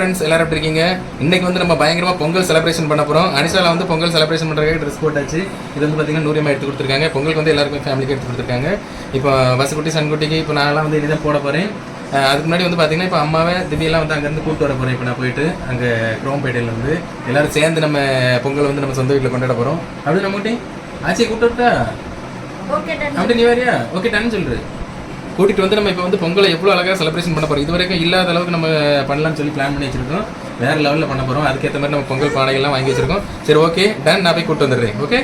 Friends எல்லாரும் எப்படி இருக்கீங்க? இன்னைக்கு வந்து நம்ம பயங்கரமா பொங்கல் செலிப்ரேஷன் பண்ண போறோம். அனிஷால வந்து பொங்கல் செலிப்ரேஷன் பண்றதுக்கு ட்ரெஸ் போட்டாச்சு. இது வந்து பாத்தீங்கன்னா நூறியமா எடுத்து கொடுத்துருக்காங்க. பொங்கலுக்கு வந்து எல்லாருக்கும் ஃபேமிலிக்கு எடுத்து கொடுத்துருக்காங்க. இப்போ வசக்குட்டி சன்குட்டிக்கு இப்போ நான்லாம் வந்து இனிதான் போட போறேன். அஹ் அதுக்கு முன்னாடி வந்து பாத்தீங்கன்னா இப்போ அம்மாவை திவ்யெல்லாம் வந்து அங்கேருந்து கூப்பிட்டு வர போறேன். இப்போ நான் போயிட்டு அங்கே குரோம்பேட்டையில இருந்து எல்லாரும் சேர்ந்து நம்ம பொங்கல் வந்து நம்ம சொந்த வீட்டில் கொண்டாட போறோம். அப்படி நம்மகிட்ட ஆச்சியை கூப்பிட்டு விட்டா அப்படி நீ வரியா ஓகே டன் சொல்று. கூட்டிகிட்டு வந்து நம்ம இப்போ வந்து பொங்கலை எவ்வளோ அழகாக செலிப்ரேஷன் பண்ண போகிறோம் இது வரைக்கும் இல்லாத அளவுக்கு நம்ம பண்ணலாம்னு சொல்லி பிளான் பண்ணி வச்சிருக்கோம் வேறு லெவலில் பண்ண போகிறோம் அதுக்கேற்ற மாதிரி நம்ம பொங்கல் பானைகள்லாம் வாங்கி வச்சிருக்கோம். சரி ஓகே டன் நான் போய் கூப்பிட்டு வந்துடுறேன். ஓகே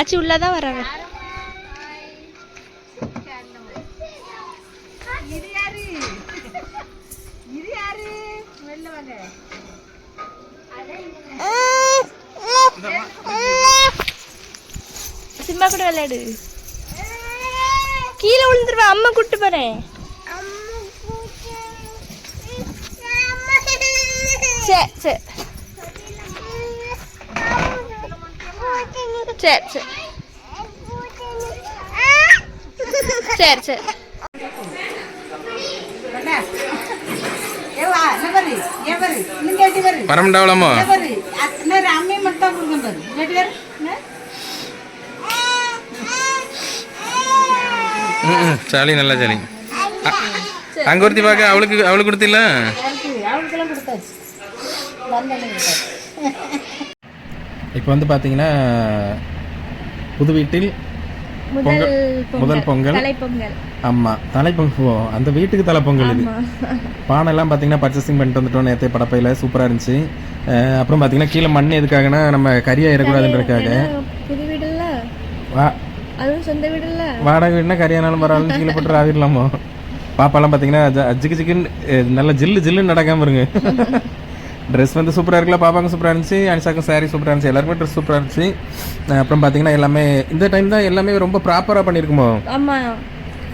ஆச்சி உள்ளதான் வராங்க சிம்மா கூட விளையாடு. கீழே விழுந்துருவா அம்மா கூட்டு போறேன். சரி சரி சரி சரி சரி சரி ஏவா, என்ன பாரு, ஏன் பாரு, இன்னும் கேட்டு பாரு, பரமண்டாவலாமா ம் சாலி நல்லா சாலி அங்கே ஒருத்தி பார்க்க அவளுக்கு அவளுக்கு கொடுத்தில்ல. இப்போ வந்து பார்த்தீங்கன்னா புது வீட்டில் முதல் முதல் பொங்கல். ஆமாம் தலைப்பொங்கல். அந்த வீட்டுக்கு தலைப்பொங்கல் இது. பானைலாம் பார்த்தீங்கன்னா பர்ச்சேசிங் பண்ணிட்டு வந்துட்டோம் நேற்று படப்பையில். சூப்பராக இருந்துச்சு. அப்புறம் பார்த்தீங்கன்னா கீழே மண் எதுக்காகனா நம்ம கறியாக வா அதுவும் சொந்த வீடுல்ல. வாடகை வீடுனா கறியானாலும் பரவாயில்ல கீழே போட்டு ஆவிடலாமோ பாப்பாலாம் பார்த்தீங்கன்னா ஜிக்கு ஜிக்குன்னு நல்ல ஜில்லு ஜில்லுன்னு நடக்காம இருங்க. ட்ரெஸ் வந்து சூப்பராக இருக்குல்ல பாப்பாங்க சூப்பராக இருந்துச்சு அனிஷாக்கும் saree சூப்பராக இருந்துச்சு எல்லாருமே ட்ரெஸ் சூப்பராக இருந்துச்சு. அப்புறம் பார்த்தீங்கன்னா எல்லாமே இந்த டைம் தான் எல்லாமே ரொம்ப ப்ராப்பராக பண்ணியிருக்குமோ ஆமா.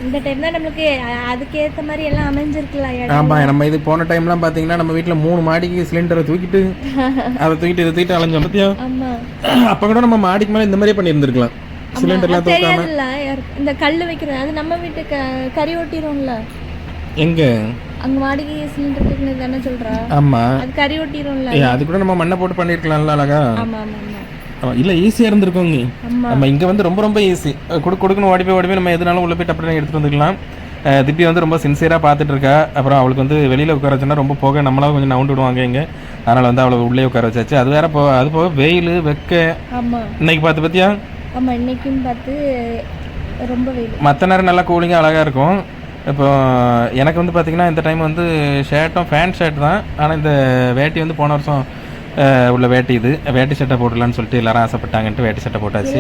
இந்த டைம் தான் நம்மளுக்கு அ- அதுக்கேத்த மாதிரி எல்லாம் அமைஞ்சிருக்குல்ல இடம் ஆமாம் நம்ம இது போன டைம்லாம் பார்த்தீங்கன்னா நம்ம வீட்டில் மூணு மாடிக்கு சிலிண்டரை தூக்கிட்டு அதை தூக்கிட்டு இதை தூக்கிட்டு அலைஞ்சோம் ஆமா. அப்போ கூட நம்ம மாடிக்கு மேலே இந்த மாதிரியே பண்ணியிருந்திருக்கலாம். சிலிண்டர்லாம் தூக்காம. இந்த கல்லு வைக்கிறது அது நம்ம வீட்டு க- கறி ஒட்டிடும்ல எங்கே? அங்க மாடிக்கு சிலிண்டர் தூக்கினது தானே சொல்றா. ஆமாம் அது கறி ஒட்டிடும்ல ஏ அது கூட நம்ம மண்ணை போட்டு பண்ணியிருக்கலாம்ல அழகா. ஆமா ஆமா ஆமா. ஆமா, இல்ல ஈஸியா இருந்திருக்கும் ஆமா. நம்ம இங்க வந்து ரொம்ப ரொம்ப ஈஸி கொடு கொடுக்கணும் ஓடி போய் ஓடி போய் நம்ம எதுனாலும் உள்ள போய் டப்புனு எடுத்துட்டு வந்துக்கலாம். திவ்யா வந்து ரொம்ப சின்சியரா பார்த்துட்டு இருக்கா. அப்புறம் அவளுக்கு வந்து வெளியில உட்கார வச்சோன்னா ரொம்ப போக நம்மளால கொஞ்சம் நவுண்டு விடுவாங்க இங்க. அதனால வந்து அவளை உள்ளே உட்கார வச்சாச்சு. அது வேற போ அது போக வெயில் வெக்க. ஆமா. இன்னைக்கு பார்த்து பத்தியா? ஆமா இன்னைக்கும் பார்த்து ரொம்ப வெயில். மற்ற நேரம் நல்லா கூலிங்காக அழகா இருக்கும். இப்போ எனக்கு வந்து பார்த்தீங்கன்னா இந்த டைம் வந்து ஷர்ட்டும் ஃபேன் ஷர்ட் தான். ஆனால் இந்த வேட்டி வந்து போன வருஷம் உள்ள வேட்டி இது. வேட்டி சட்டை போடலான்னு சொல்லிட்டு எல்லாரும் ஆசைப்பட்டாங்கன்ட்டு வேட்டி சட்டை போட்டாச்சு.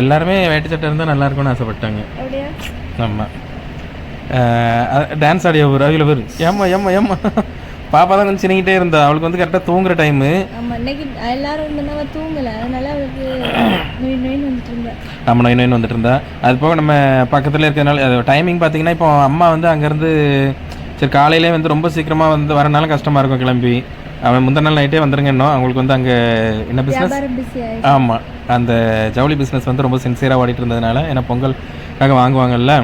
எல்லாரும் வேட்டி சட்டை இருந்தால் நல்லா இருக்கும்னு ஆசைப்பட்டாங்க. ஆமாம் டான்ஸ் ஆடிய ஒரு அவியில் வரும் ஏம்மா ஏம்மா ஏம்மா. பாப்பா தான் கொஞ்சம் சினிக்கிட்டே இருந்தா. அவளுக்கு வந்து கரெக்டாக தூங்குற டைமு ஆமா இன்னைக்கு எல்லாரும் வந்து தூங்கல. அதனால அவளுக்கு நோய் நோயின்னு வந்துட்டு இருந்தா. நம்ம நோய் நோயின்னு வந்துட்டு இருந்தா. அது போக நம்ம பக்கத்தில் இருக்கிறதுனால டைமிங் பார்த்தீங்கன்னா இப்போ அம்மா வந்து அங்கேருந்து சரி காலையிலே வந்து ரொம்ப சீக்கிரமாக வந்து வரனால கஷ்டமாக இருக்கும் கிளம்பி. அவன் முந்தின நாள் நைட்டே வந்துருங்க இன்னும். அவங்களுக்கு வந்து அங்கே என்ன பிஸ்னஸ் ஆமாம் அந்த ஜவுளி பிஸ்னஸ் வந்து ரொம்ப சின்சியராக ஓடிட்டு இருந்ததுனால ஏன்னா பொங்கலுக்காக வாங்குவாங்கல்ல.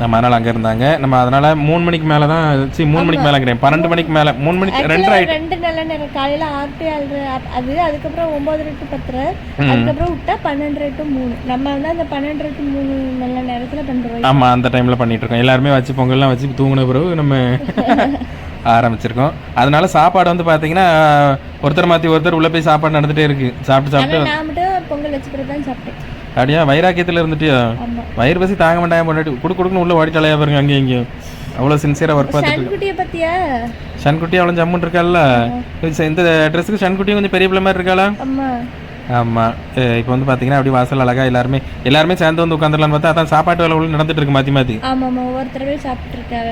நம்ம அதனால் அங்கே இருந்தாங்க. நம்ம அதனால் மூணு மணிக்கு மேலே தான் சி மூணு மணிக்கு மேலேங்கிறேன் பன்னெண்டு மணிக்கு மேலே மூணு மணிக்கு ரெண்டு ஆயிட்டு ரெண்டு நல்ல நேரம் காலையில ஆறு டு ஏழு அது அதுக்கப்புறம் ஒன்பது டு பத்தரை. அதுக்கப்புறம் விட்டா பன்னெண்டு டு மூணு. நம்ம வந்து அந்த பன்னெண்டு டு மூணு நல்ல நேரத்துல பண்றோம். ஆமாம் அந்த டைமில் பண்ணிட்டு இருக்கோம். எல்லாருமே வச்சு பொங்கல்லாம் வச்சு தூங்கின பிறகு நம்ம ஆரம்பிச்சிருக்கோம். அதனால சாப்பாடு வந்து பார்த்தீங்கன்னா ஒருத்தர் மாற்றி ஒருத்தர் உள்ளே போய் சாப்பாடு நடந்துகிட்டே இருக்கு. சாப்பிட்டு சாப்பிட்டு நான் மட்டும் பொங்கல் வச்ச பிறகு தான் சாப்பிட்டேன். அப்படியா? வைராக்கியத்தில் இருந்துட்டியா வயிறு பசி தாங்க மாட்டாங்க பொண்டாட்டி. குடு குடுக்குன்னு உள்ள ஓடிட்டாலையா பாருங்க அங்கேயும் இங்கேயும். அவ்வளோ சின்சியராக ஒர்க் பார்த்துட்டு பத்தியா? ஷன்குட்டி அவ்வளோ ஜம்முன்னு இருக்கால்ல? இந்த ட்ரெஸ்ஸுக்கு ஷன்குட்டியும் கொஞ்சம் பெரிய பிள்ளை மாதிரி இருக்காளா? ஆமாம் இப்போ வந்து பார்த்தீங்கன்னா அப்படி வாசல் அழகா எல்லாருமே எல்லாருமே சேர்ந்து வந்து உட்காந்துடலான்னு பார்த்தா அதான் சாப்பாட்டு வேலை உள்ள நடந்துட்டு இருக்கு மாற்றி மாற்றி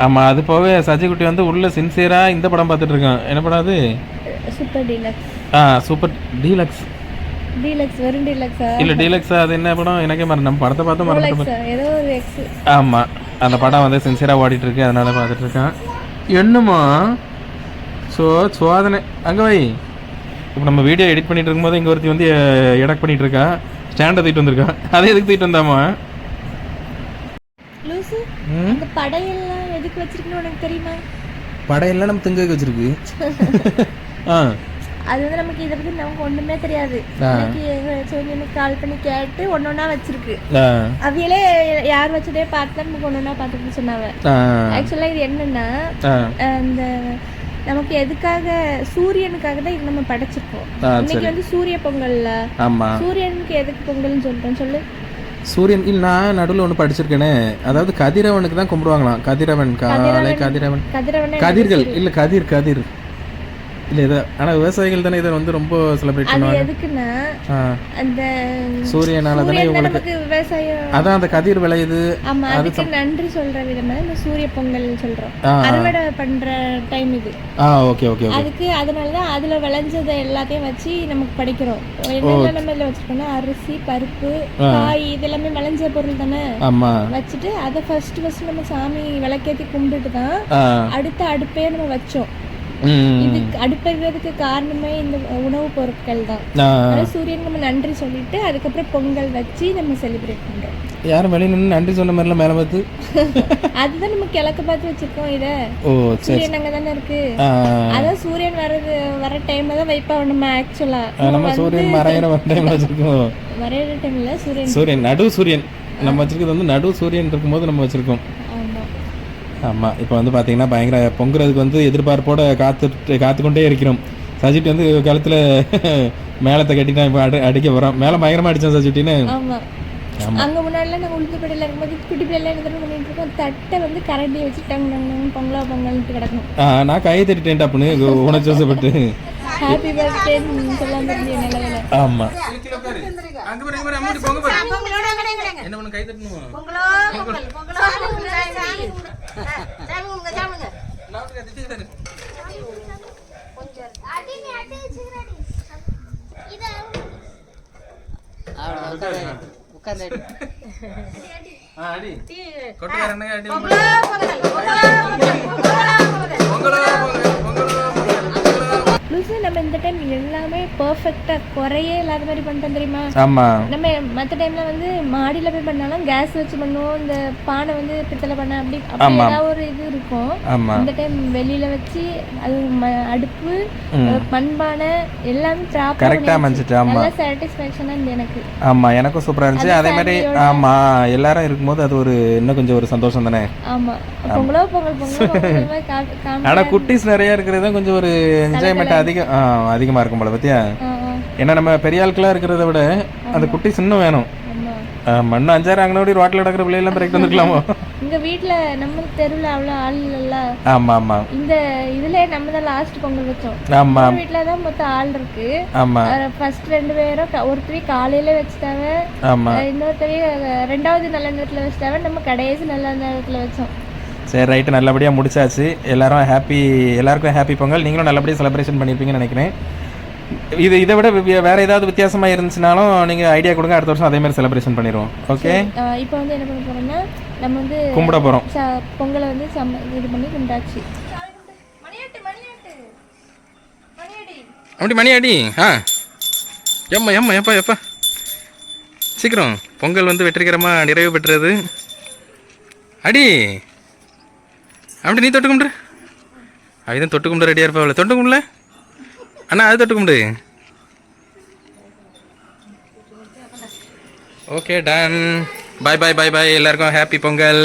ஆமாம் அது போக சஜி குட்டி வந்து உள்ள சின்சியராக இந்த படம் பார்த்துட்டு இருக்கான். என்ன படம் அது? Super deluxe. ஆ சூப்பர் டீலக்ஸ். டீலக்ஸ் வெறும் டீலக்ஸா இல்லை டீலக்ஸா அது என்ன படம்? எனக்கே மறந்து நம்ம படத்தை பார்த்து டீலக்ஸ் ஏதோ ஒரு எக்ஸ் ஆமாம் அந்த படம் வந்து சின்சியராக ஓடிட்டு இருக்கு அதனால பார்த்துட்டு இருக்கான். என்னம்மா? ஸோ சோதனை. அங்கே வை. இப்போ நம்ம வீடியோ எடிட் பண்ணிட்டு இருக்கும்போது இங்கே ஒருத்தி வந்து எடக் பண்ணிட்டு இருக்கா. ஸ்டாண்டை தூக்கிட்டு வந்திருக்கா. அதே எதுக்கு தூக்கிட்டு வந்தாமா அந்த படையெல்லாம் எதுக்கு வச்சிருக்கணும் உனக்கு தெரியுமா? படையெல்லாம் நம்ம திங்க வச்சிருக்கு. ஆ. அது வந்து நமக்கு இதை பத்தி நமக்கு ஒண்ணுமே தெரியாது. சூரியனுக்கு கால் பண்ணி கேட்டு ஒன்னொன்னா வச்சிருக்கு. அவையிலே யார் வச்சதே பார்த்து நமக்கு ஒன்னொன்னா பார்த்துட்டு சொன்னாங்க. ஆக்சுவலா இது என்னன்னா இந்த நமக்கு எதுக்காக சூரியனுக்காக தான் இது நம்ம படைச்சிருக்கோம். இன்னைக்கு வந்து சூரிய பொங்கல்ல சூரியனுக்கு எதுக்கு பொங்கல்னு சொல்றேன் சொல்லு. சூரியன் இல்ல நான் நடுவில் ஒன்று படிச்சிருக்கேனே. அதாவது கதிரவனுக்கு தான் கும்பிடுவாங்களாம். கதிரவன் காலை கதிரவன் கதிரவனை. கதிர்கள் இல்ல கதிர் கதிர். இல்ல இதை ஆனா விவசாயிகள் தானே இதை வந்து ரொம்ப செலிப்ரேட் அது பண்ணுவாங்க. எதுக்குன்னா அந்த சூரியனால தானே தான் நமக்கு விவசாயம் அதான் அந்த கதிர் விளையுது. ஆமா அதுக்கு நன்றி சொல்ற விதமா இந்த சூரிய பொங்கல் சொல்றோம். அறுவடை பண்ற டைம் இது. ஆ ஓகே ஓகே அதுக்கு அதனாலதான் அதுல விளைஞ்சதை எல்லாத்தையும் வச்சு நமக்கு படிக்கிறோம். என்னெல்லாம் நம்ம இதுல வச்சிருக்கோம்னா அரிசி பருப்பு காய் இது எல்லாமே விளைஞ்ச பொருள் தானே? வச்சுட்டு அதை ஃபர்ஸ்ட் ஃபர்ஸ்ட் நம்ம சாமி விளக்கேத்தி கும்பிட்டுட்டு தான் அடுத்த அடுப்பே நம்ம வச்சோம். ம். இதுக்கு அடுப்புறதுக்கு காரணமே இந்த உணவுப் பொருட்கள் தான். சூரியன் நம்ம நன்றி சொல்லிட்டு அதுக்கப்புறம் பொங்கல் வச்சு நம்ம செலிப்ரேட் பண்றோம். யாரும் வெளியே நின்று நன்றி சொன்ன மாதிரிலாம் மேலே பார்த்து? அதுதான் நம்ம கிழக்கு பார்த்து வச்சிருக்கோம் இத. ஓ சரி சூரியன் அங்க தானே இருக்கு. அதான் சூரியன் வர்றது வர டைம்ல தான் வைப்போம் நம்ம ஆக்சுவலா நம்ம சூரியன் மறையிற டைம்ல வச்சிருக்கோம். வரையிற டைம்ல சூரியன். சூரியன் நடு சூரியன். நம்ம வச்சிருக்கிறது வந்து நடு சூரியன் இருக்கும்போது நம்ம வச்சிருக்கோம். ஆமாம் இப்போ வந்து பார்த்தீங்கன்னா பயங்கர பொங்குறதுக்கு வந்து எதிர்பார்ப்போட காத்துட்டு காத்துக்கொண்டே இருக்கிறோம் சஜிட் வந்து கழுத்தில் மேளத்தை கட்டிட்டான் இப்போ அடி அடிக்க போகிறோம் மேலே பயங்கரமாக அடித்தான் சஜிட்டின்னு ஆமா அங்க முன்னாடிலாம் நாங்க உளுந்து படையில இருக்கும்போது குட்டி பிள்ளைல என்ன தெரியுமா பண்ணிட்டு இருக்கோம் தட்டை வந்து கரண்டி வச்சு டங்கு டங்கு பொங்கலா பொங்கல்ட்டு கிடக்கும் ஆ நான் கையை தட்டிட்டேன் அப்படின்னு உணர்ச்சி வசப்பட்டு ஹாப்பி பர்த்டேன்னு சொல்லாம இருந்தேன் ஆமாம் என்ன பண்ண கை தட்டணும் ஆ அடி கொட்டுக்கார நம்ம இந்த டைம் எல்லாமே பர்ஃபெக்டா குறையே இல்லாத மாதிரி பண்ணிட்டோம் தெரியுமா? ஆமாம் நம்ம மற்ற டைம்ல வந்து மாடியில போய் பண்ணாலும் கேஸ் வச்சு பண்ணுவோம் இந்த பானை வந்து பித்தளை பண்ண அப்படி அப்படி ஏதாவது ஒரு இது இருக்கும். ஆமாம் இந்த டைம் வெளியில வச்சு அது அடுப்பு மண்பானை எல்லாமே கரெக்டாக அமைஞ்சிட்டு ஆமாம் நல்ல சாட்டிஸ்ஃபேக்ஷனா இருந்தது எனக்கு. ஆமா எனக்கும் சூப்பரா இருந்துச்சு. அதே மாதிரி ஆமா எல்லாரும் இருக்கும்போது அது ஒரு இன்னும் கொஞ்சம் ஒரு சந்தோஷம் தானே? ஆமா. பொங்கலோ பொங்கல் பொங்கலோ பொங்கல் மாதிரி கா- காமி- ஆனா குட்டீஸ் நிறைய இருக்கிறது கொஞ்சம் ஒரு என்ஜாய்மெண்ட் அதிகம். ஆ, அதிகமா இருக்கும் போல ஆ, ஏன்னா நம்ம பெரிய ஆட்களா இருக்கிறத விட அந்த குட்டீஸ் இன்னும் வேணும். மண்ணு அஞ்சாறு அங்கனோடி ரோட்டில் நடக்கிற பிள்ளைலாம் பிறகு வந்துக்கலாமோ இங்க வீட்ல நம்ம தெருவுல அவ்வளவு ஆள் இல்ல ஆமா ஆமா. இந்த இதுல நம்ம தான் லாஸ்ட் பொங்கல் வச்சோம். ஆமா. வீட்ல தான் மொத்தம் ஆள் இருக்கு. ஆமா. ஃபர்ஸ்ட் ரெண்டு பேரும் ஒருத்தவி காலையில வச்சுட்டாவ ஆமா. இன்னொருத்தவி ரெண்டாவது நல்ல நேரத்துல வச்சுட்டாவ நம்ம கடைசி நல்ல நேரத்துல வச்சோம். சரி ரைட்டு நல்லபடியாக முடிச்சாச்சு. எல்லாரும் ஹாப்பி எல்லாருக்கும் ஹாப்பி பொங்கல். நீங்களும் நல்லபடியாக செலிப்ரேஷன் பண்ணியிருப்பீங்கன்னு நினைக்கிறேன். இது இதை விட வி- வேற ஏதாவது வித்தியாசமா இருந்துச்சுனாலும் நீங்க ஐடியா கொடுங்க. அடுத்த வருஷம் அதே மாதிரி செலிப்ரேஷன் பண்ணிடுவோம். ஓகே இப்போ வந்து என்ன பண்ண போறோம்னா நம்ம வந்து கும்பிட போறோம். ச- பொங்கலை வந்து சம இது பண்ணி கும்பிட்டாச்சு. அப்படி மணி அடி ஆ. எம்மா எம்மா எப்பா எப்பா சீக்கிரம். பொங்கல் வந்து வெற்றிகரமாக நிறைவு பெற்றது. அடி. அப்படி நீ தொட்டு கும்பிடு. அவதான் தொட்டு கும்பிட ரெடியாக இருப்பாவில் தொட்டு கும்பிடல? அண்ணா அது தொட்டு கும்பிடு. ஓகே டன் பாய் பாய் பாய் பாய் எல்லாருக்கும் ஹாப்பி பொங்கல்.